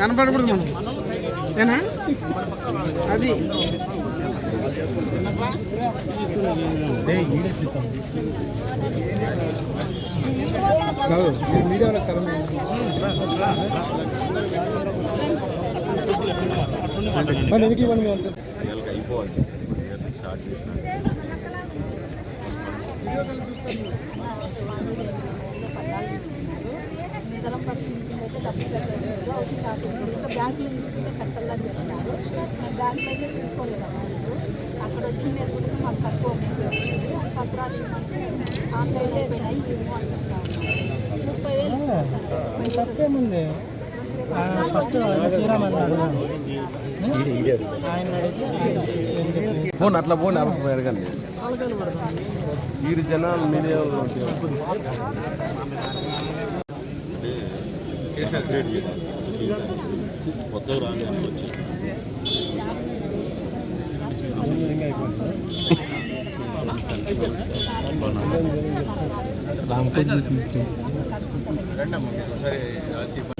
కనపడకూడదు మనం ఏనా? అది. కాదు మీడియాలో బ్యాంకులో తీసుకుంటే కట్టాలని చెప్పినారు బ్యాంకులో అయితే తీసుకోలేదు అక్కడ వచ్చి మీరు కూడా మాకు తక్కువ పత్రాలు ఆన్లైన్లో ఇవ్వు అంటున్నారు ముప్పై వేలు తప్పేముంది? ఫస్ట్ శ్రీరామ్ అన్నాడు ఆయన అడిగితే ఫోన్ అట్లా ఫోన్ ఎరగండి వీరి జనాలు మీడియాలో చేశారు క్రియేట్ చేశారు కొత్తగా రాని వచ్చి ఆరు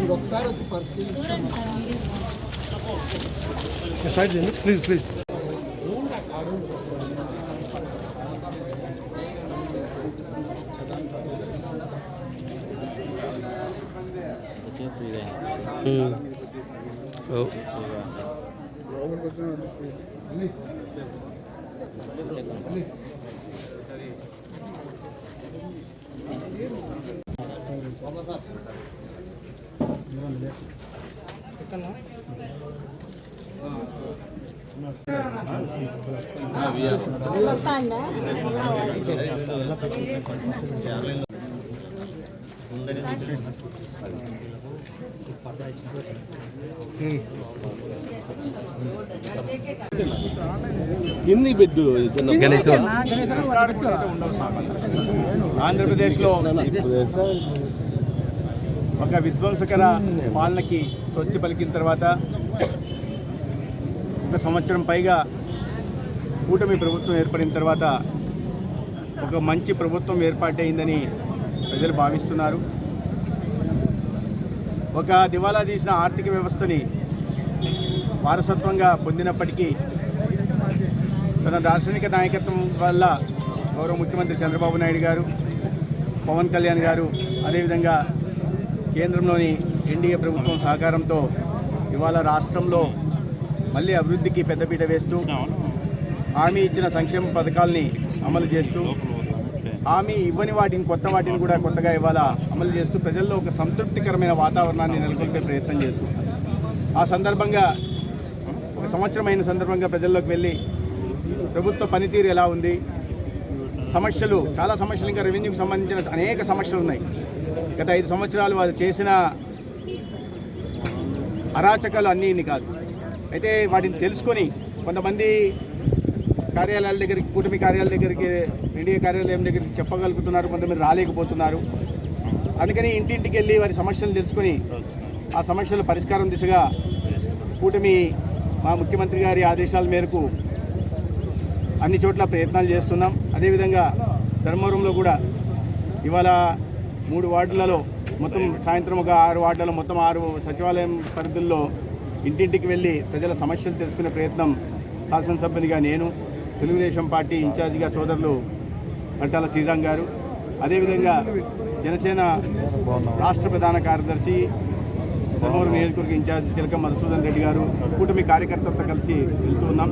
మీరు ఒకసారి వచ్చి పరిశీలించండి. Please please. కింది పెట్టు చిన్న గణేష్ ఆంధ్రప్రదేశ్లో ఒక విధ్వంసకర పాలనకి స్వస్తి పలికిన తర్వాత ఒక సంవత్సరం పైగా కూటమి ప్రభుత్వం ఏర్పడిన తర్వాత ఒక మంచి ప్రభుత్వం ఏర్పాటైందని ప్రజలు భావిస్తున్నారు. ఒక దివాలా తీసిన ఆర్థిక వ్యవస్థని వారసత్వంగా పొందినప్పటికీ తన దార్శనిక నాయకత్వం వల్ల గౌరవ ముఖ్యమంత్రి చంద్రబాబు నాయుడు గారు పవన్ కళ్యాణ్ గారు అదేవిధంగా కేంద్రంలోని ఎన్డీఏ ప్రభుత్వం సహకారంతో ఇవాళ రాష్ట్రంలో మళ్ళీ అభివృద్ధికి పెద్దపీట వేస్తూ హామీ ఇచ్చిన సంక్షేమ పథకాల్ని అమలు చేస్తూ హామీ ఇవ్వని వాటిని కొత్త వాటిని కూడా కొత్తగా ఇవాళ అమలు చేస్తూ ప్రజల్లో ఒక సంతృప్తికరమైన వాతావరణాన్ని నెలకొల్పే ప్రయత్నం చేస్తూ ఆ సందర్భంగా ఒక సంవత్సరమైన సందర్భంగా ప్రజల్లోకి వెళ్ళి ప్రభుత్వ పనితీరు ఎలా ఉంది? సమస్యలు చాలా సమస్యలు ఇంకా రెవెన్యూకి సంబంధించిన అనేక సమస్యలు ఉన్నాయి. గత ఐదు సంవత్సరాలు వాళ్ళు చేసిన అరాచకాలు అన్నీ ఇన్ని కాదు. అయితే వాటిని తెలుసుకొని కొంతమంది కార్యాలయాల దగ్గరికి కూటమి కార్యాలయాల దగ్గరికి ఎన్డీఏ కార్యాలయం దగ్గరికి చెప్పగలుగుతున్నారు కొంతమంది రాలేకపోతున్నారు. అందుకని ఇంటింటికి వెళ్ళి వారి సమస్యలు తెలుసుకొని ఆ సమస్యల పరిష్కారం దిశగా కూటమి మా ముఖ్యమంత్రి గారి ఆదేశాల మేరకు అన్ని చోట్ల ప్రయత్నాలు చేస్తున్నాం. అదేవిధంగా ధర్మవరంలో కూడా ఇవాళ మూడు వార్డులలో మొత్తం సాయంత్రం ఒక ఆరు వార్డులలో మొత్తం ఆరు సచివాలయం పరిధుల్లో ఇంటింటికి వెళ్ళి ప్రజల సమస్యలు తెలుసుకునే ప్రయత్నం శాసనసభ్యునిగా నేను తెలుగుదేశం పార్టీ ఇన్ఛార్జిగా సోదరులు పట్టాల శ్రీరామ్ గారు. అదేవిధంగా జనసేన రాష్ట్ర ప్రధాన కార్యదర్శి ధర్మవరం నియోజకవర్గ ఇన్ఛార్జ్ చిలక మధుసూదన్ రెడ్డి గారు కూటమి కార్యకర్తలతో కలిసి వెళ్తూ ఉన్నాం.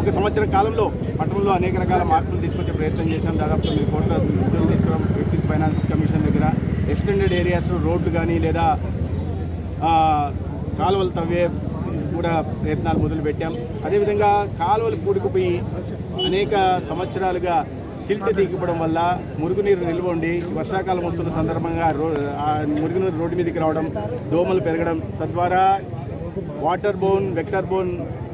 ఒక సంవత్సర కాలంలో పట్టణంలో అనేక రకాల మార్పులు తీసుకొచ్చే ప్రయత్నం చేశాం. దాదాపు తొమ్మిది కోట్ల నిధులు తీసుకురావడం ఫైనాన్స్ కమిషన్ ఎక్స్టెండెడ్ ఏరియాస్లో రోడ్లు కానీ లేదా కాలువలు తవ్వే కూడా ప్రయత్నాలు మొదలుపెట్టాం. అదేవిధంగా కాలువలు కూడుకుపోయి అనేక సంవత్సరాలుగా సిల్ట్ దిగిపోవడం వల్ల మురుగునీరు నిల్వ ఉండి వర్షాకాలం వస్తున్న సందర్భంగా రో మురుగునీరు రోడ్డు మీదకి రావడం దోమలు పెరగడం తద్వారా వాటర్ బోన్ వెక్టర్ బోన్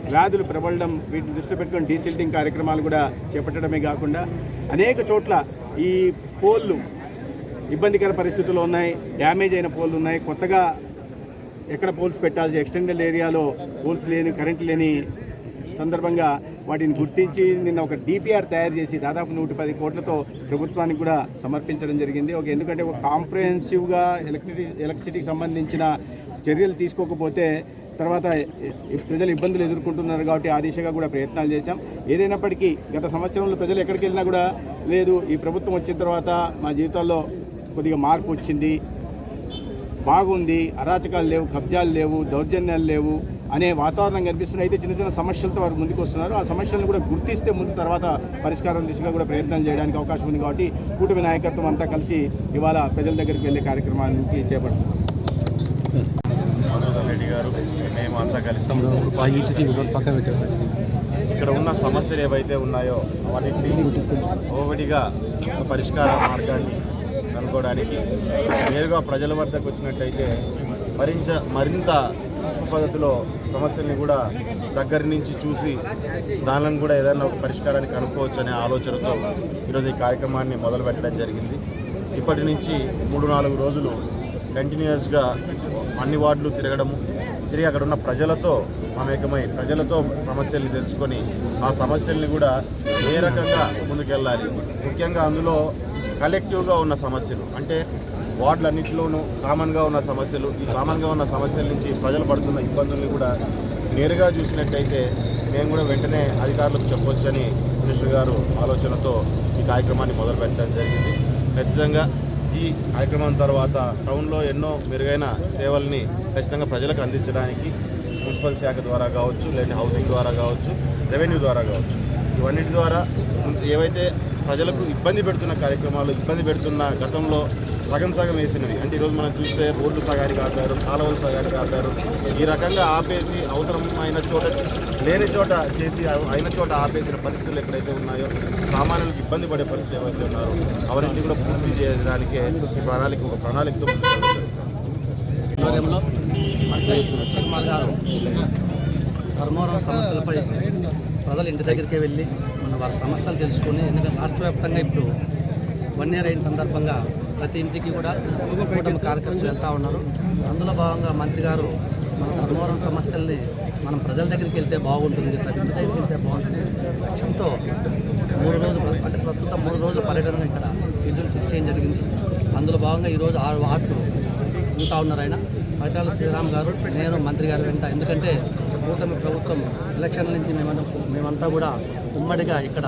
వ్యాధులు ప్రబలడం వీటిని దృష్టి పెట్టుకొని డీసిల్టింగ్ కార్యక్రమాలు కూడా చేపట్టడమే కాకుండా అనేక చోట్ల ఈ పోల్లు ఇబ్బందికర పరిస్థితులు ఉన్నాయి డ్యామేజ్ అయిన పోల్లు ఉన్నాయి. కొత్తగా ఎక్కడ పోల్స్ పెట్టాల్సి ఎక్స్టెండెడ్ ఏరియాలో పోల్స్ లేని కరెంట్ లేని సందర్భంగా వాటిని గుర్తించి నిన్న ఒక డిపిఆర్ తయారు చేసి దాదాపు నూట పది కోట్లతో ప్రభుత్వానికి కూడా సమర్పించడం జరిగింది. ఒక ఎందుకంటే ఒక కాంప్రహెన్సివ్గా ఎలక్ట్రిసిటీ ఎలక్ట్రిసిటీకి సంబంధించిన చర్యలు తీసుకోకపోతే తర్వాత ప్రజలు ఇబ్బందులు ఎదుర్కొంటున్నారు కాబట్టి ఆ దిశగా కూడా ప్రయత్నాలు చేశాం. ఏదైనప్పటికీ గత సంవత్సరంలో ప్రజలు ఎక్కడికి వెళ్ళినా కూడా లేదు. ఈ ప్రభుత్వం వచ్చిన తర్వాత మా జీవితాల్లో కొద్దిగా మార్పు వచ్చింది. బాగుంది. అరాచకాలు లేవు కబ్జాలు లేవు దౌర్జన్యాలు లేవు అనే వాతావరణం కనిపిస్తుంది. అయితే చిన్న చిన్న సమస్యలతో వారు ముందుకు వస్తున్నారు ఆ సమస్యలను కూడా గుర్తిస్తే ముందు తర్వాత పరిష్కారం దిశగా కూడా ప్రయత్నం చేయడానికి అవకాశం ఉంది కాబట్టి కూటమి నాయకత్వం అంతా కలిసి ఇవాళ ప్రజల దగ్గరికి వెళ్ళే కార్యక్రమానికి చేపడుతుంది గారు మేము అంతా కలిసి ఇక్కడ ఉన్న సమస్యలు ఏవైతే ఉన్నాయో వాటిని ఒకటిగా పరిష్కార మార్గాన్ని కనుక్కోవడానికి నేరుగా ప్రజల వద్దకు వచ్చినట్టయితే మరింత మరింత పద్ధతిలో సమస్యల్ని కూడా దగ్గర నుంచి చూసి దానిని కూడా ఏదైనా ఒక పరిష్కారాన్ని కనుక్కోవచ్చు అనే ఆలోచనతో ఈరోజు ఈ కార్యక్రమాన్ని మొదలు పెట్టడం జరిగింది. ఇప్పటి నుంచి మూడు నాలుగు రోజులు కంటిన్యూస్గా అన్ని వార్డులు తిరగడము తిరిగి అక్కడ ఉన్న ప్రజలతో మమేకమై ప్రజలతో సమస్యల్ని తెలుసుకొని ఆ సమస్యల్ని కూడా ఏ రకంగా ముందుకెళ్ళాలి. ముఖ్యంగా అందులో కలెక్టివ్గా ఉన్న సమస్యలు అంటే వార్డులన్నింటిలోనూ కామన్గా ఉన్న సమస్యలు ఈ కామన్గా ఉన్న సమస్యల నుంచి ప్రజలు పడుతున్న ఇబ్బందుల్ని కూడా నేరుగా చూసినట్టయితే మేము కూడా వెంటనే అధికారులకు చెప్పొచ్చని మినిస్టర్ గారు ఆలోచనతో ఈ కార్యక్రమాన్ని మొదలు పెట్టడం జరిగింది. ఖచ్చితంగా ఈ కార్యక్రమం తర్వాత టౌన్లో ఎన్నో మెరుగైన సేవల్ని ఖచ్చితంగా ప్రజలకు అందించడానికి మున్సిపల్ శాఖ ద్వారా కావచ్చు లేదంటే హౌసింగ్ ద్వారా కావచ్చు రెవెన్యూ ద్వారా కావచ్చు ఇవన్నిటి ద్వారా ఏవైతే ప్రజలకు ఇబ్బంది పెడుతున్న కార్యక్రమాలు ఇబ్బంది పెడుతున్న గతంలో సగం సగం వేసినవి. అంటే ఈరోజు మనం చూస్తే రోడ్లు సగానికి ఆపారు కాలువలు సగానికి ఆపారు. ఈ రకంగా ఆపేసి అవసరమైన చోట లేని చోట చేసి అయిన చోట ఆపేసిన పరిస్థితులు ఎక్కడైతే ఉన్నాయో సామాన్యులకు ఇబ్బంది పడే పరిస్థితులు ఏవైతే ఉన్నారో అవన్నీ కూడా పూర్తి చేయడానికే ఈ ప్రణాళిక ఒక ప్రణాళికతో ధర్మవరం సమస్యలపై ప్రజలు ఇంటి దగ్గరికి వెళ్ళి వారి సమస్యలు తెలుసుకొని ఎందుకంటే రాష్ట్ర వ్యాప్తంగా ఇప్పుడు వన్ ఇయర్ అయిన సందర్భంగా ప్రతి ఇంటికి కూడా కూటమి కార్యక్రమాలు వెళ్తూ ఉన్నారు. అందులో భాగంగా మంత్రి గారు మన ధర్మవరం సమస్యల్ని మనం ప్రజల దగ్గరికి వెళ్తే బాగుంటుంది ప్రతి ఇంటి దగ్గరికి వెళ్తే బాగుంటుంది. లక్ష్యంతో మూడు రోజులు అంటే ప్రస్తుతం మూడు రోజుల పర్యటన ఇక్కడ షెడ్యూల్ ఫిక్స్ చేయడం జరిగింది. అందులో భాగంగా ఈరోజు ఆరు వార్డులు ఉంటా ఉన్నారు ఆయన. పరిటాల శ్రీరామ్ గారు నేను మంత్రి గారు వెంట. ఎందుకంటే కూటమి ప్రభుత్వం ఎలక్షన్ల నుంచి మేమంతా మేమంతా కూడా ఉమ్మడిగా ఇక్కడ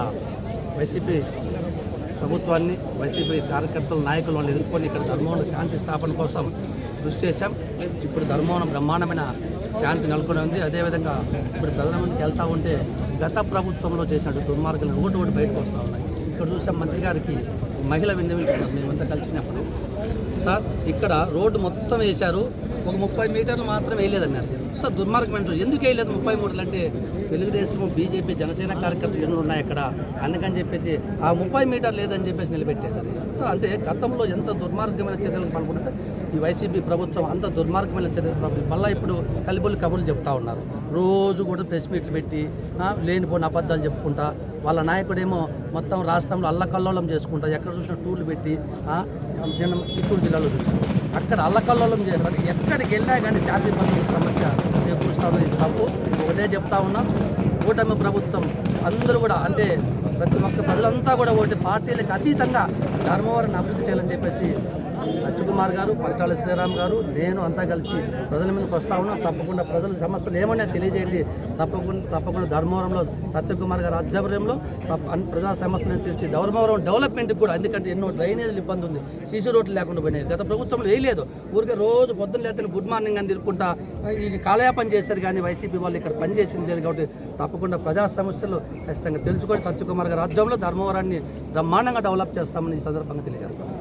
వైసీపీ ప్రభుత్వాన్ని వైసీపీ కార్యకర్తల నాయకులను ఎదుర్కొని ఇక్కడ ధర్మవరం శాంతి స్థాపన కోసం కృషి చేశాం. ఇప్పుడు ధర్మవరం బ్రహ్మాండమైన శాంతి నెలకొని ఉంది. అదేవిధంగా ఇప్పుడు ప్రధానమంత్రికి వెళ్తూ ఉంటే గత ప్రభుత్వంలో చేసినట్టు దుర్మార్గులు ఒకటి ఒకటి బయటకు వస్తూ ఉన్నాయి. ఇక్కడ చూసాం మంత్రి గారికి మహిళ విన్నవించుకున్నాం మేమంతా కలిసినప్పుడు. సార్ ఇక్కడ రోడ్డు మొత్తం వేశారు. ఒక ముప్పై మీటర్లు మాత్రం వేయలేదన్నారు. ఎంత దుర్మార్గం రోడ్డు. ఎందుకు వేయలేదు ముప్పై మూడులు అంటే తెలుగుదేశం బీజేపీ జనసేన కార్యకర్తలు ఎన్నో ఉన్నాయి అక్కడ. అందుకని చెప్పేసి ఆ ముప్పై మీటర్ లేదని చెప్పేసి నిలబెట్టేశారు. ఎంత అంటే గతంలో ఎంత దుర్మార్గమైన చర్యలకు పాల్గొంటే ఈ వైసీపీ ప్రభుత్వం అంత దుర్మార్గమైన చర్యలు పాల్గొంది మళ్ళీ ఇప్పుడు కలిబుల్లి కబుర్లు చెప్తా ఉన్నారు. రోజు కూడా ప్రెస్ మీట్లు పెట్టి లేనిపోయిన అబద్ధాలు చెప్పుకుంటా వాళ్ళ నాయకుడేమో మొత్తం రాష్ట్రంలో అల్లకల్లోలం చేసుకుంటా ఎక్కడ చూసినా టూర్లు పెట్టి చిత్తూరు జిల్లాలో చూసాం అక్కడ అల్లకల్లోలం చేస్తారు. ఎక్కడికి వెళ్ళా కానీ జాతీయ భద్రత సమస్య. చేకూరుస్తామని తప్పు. ఒకటే చెప్తా ఉన్నాం కూటమి ప్రభుత్వం అందరూ కూడా అంటే ప్రతి ఒక్క ప్రజలంతా కూడా ఒకటి పార్టీలకు అతీతంగా ధర్మవరం అభివృద్ధి చేయాలని చెప్పేసి సత్యకుమార్ గారు పరిటాల శ్రీరామ్ గారు నేను అంతా కలిసి ప్రజల మీదకి వస్తా ఉన్నాం. తప్పకుండా ప్రజల సమస్యలు ఏమన్నా తెలియజేయండి. తప్పకుండా తప్పకుండా ధర్మవరంలో సత్యకుమార్ గారి ఆధ్వర్యంలో తప్ప- ప్రజా సమస్యలను తీర్చి ధర్మవరం డెవలప్మెంట్కి కూడా ఎందుకంటే ఎన్నో డ్రైనేజీలు ఇబ్బంది ఉంది. సీసీ రోడ్లు లేకుండా పోయినాయి. గత ప్రభుత్వంలో వేయలేదు ఊరికే రోజు పొద్దున్న లేదని గుడ్ మార్నింగ్ అని తిరుక్కుంటా ఇది కాలయాపన చేశారు కానీ వైసీపీ వాళ్ళు ఇక్కడ పనిచేసింది లేదు కాబట్టి తప్పకుండా ప్రజా సమస్యలు ఖచ్చితంగా తెలుసుకొని సత్యకుమార్ గారి రాజ్యంలో ధర్మవరాన్ని బ్రహ్మాండంగా డెవలప్ చేస్తామని ఈ సందర్భంగా తెలియజేస్తాం.